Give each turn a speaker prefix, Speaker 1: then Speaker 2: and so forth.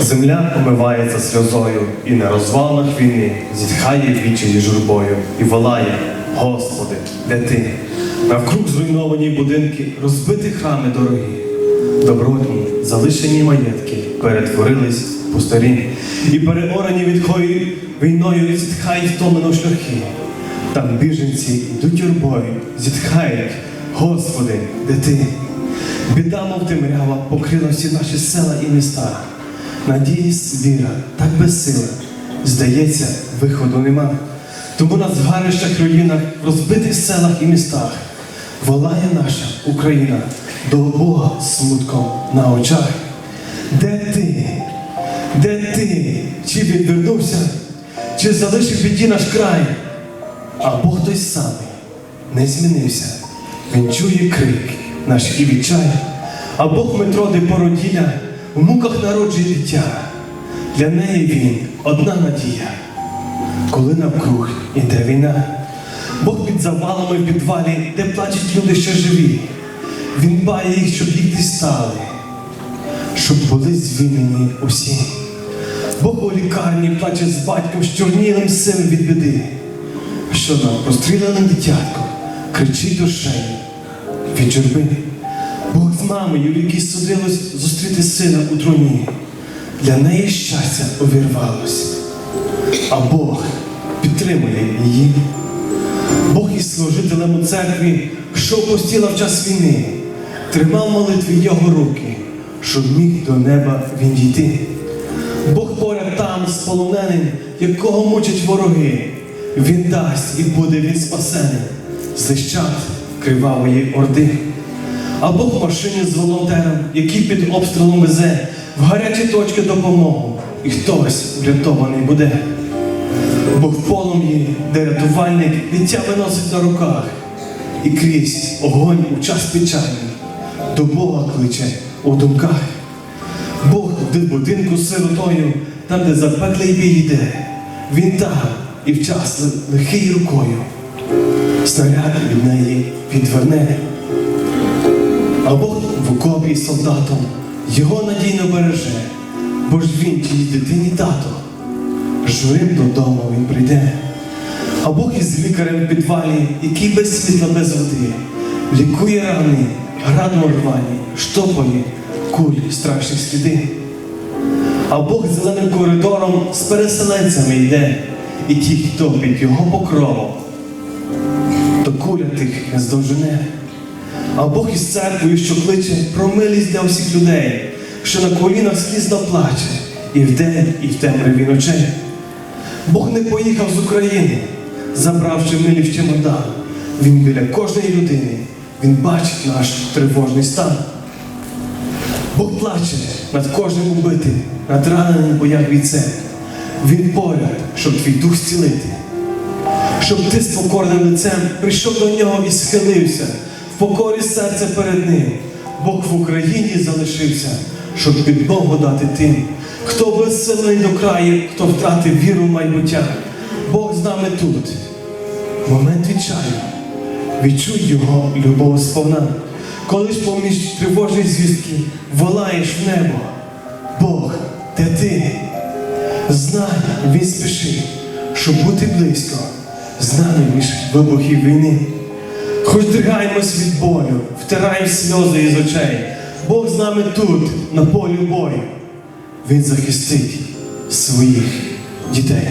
Speaker 1: Земля помивається сльозою, і на розвалах війни зітхає вічі журбою і волає, Господи, де ти? Навкруг зруйновані будинки, розбиті храми дорогі, добротні, залишені маєтки перетворились в пустарі, і переорані відхою війною зітхають втомлено шляхи. Там біженці йдуть юрбою, зітхають, Господи, де ти? Біда, мов темрява, покрила всі наші села і міста. Надіїсь, віра, так безсила. Здається, виходу нема. Тому на згарищах руїнах, розбитих селах і містах волає наша Україна до Бога смутком на очах. Де ти? Де ти? Чи відвернувся, чи залишив біді наш край? А Бог той самий не змінився. Він чує крик наш і відчай, а Бог Метроди породіля в муках народжує дитя. Для неї він одна надія. Коли навкруг іде війна, Бог під завалами в підвалі, де плачуть люди ще живі. Він бає їх, щоб їх дістали, щоб були звільнені усі. Бог у лікарні плаче з батьком, з чорнілим сином від біди що нам простріленим дитятком кричить душею від журби. Бог з мамою, якій судилось зустріти сина у труні. Для неї щастя увірвалось, а Бог підтримує її. Бог із служителем у церкві, що опустіла в час війни, тримав молитві його руки, щоб міг до неба він дійти. Бог поряд там з полоненим, якого мучать вороги. Він дасть і буде він спасений з лищат кривавої орди. А Бог в машині з волонтером, який під обстрілом везе в гарячі точки допомогу, і хтось врятований буде. Бог в полум'ї, де рятувальник дитя виносить на руках, і крізь огонь у час печальний до Бога кличе у думках. Бог в будинку з сиротою, там, де запеклий бій йде, він там і в час лихий рукою снаряд від неї відверне. А Бог в окопі солдатом його надійно береже, бо ж він тій дитині тато, живим додому він прийде. А Бог із лікарем в підвалі, який без світла, без води, лікує рани, градом рвані, штопає кулі страшні сліди. А Бог зеленим коридором з переселенцями йде, і ті, хто під його покровом, то куля тих не здовжене. А Бог із церквою, що кличе про милість для всіх людей, що на колінах слізно плаче, і вдень, і в темряві ночей. Бог не поїхав з України, забравши милі в чемодан. Він біля кожної людини, він бачить наш тривожний стан. Бог плаче над кожним убитим, над раненим в боях бійцем. Він поряд, щоб твій дух зцілити, щоб ти з покорним лицем прийшов до нього і схилився, в покорі серця перед ним. Бог в Україні залишився, щоб підмогу дати тим, хто безсильний до краю, хто втратив віру в майбуття. Бог з нами тут. Момент відчаю. Відчуй його любов сповна. Коли ж поміж тривожних звістки волаєш в небо, Бог, де ти? Знай, він спішить, щоб бути близько, з нами між вибухів війни. Хоч дригаємось від болю, втираємо сльози із очей. Бог з нами тут, на полі бою. Він захистить своїх дітей.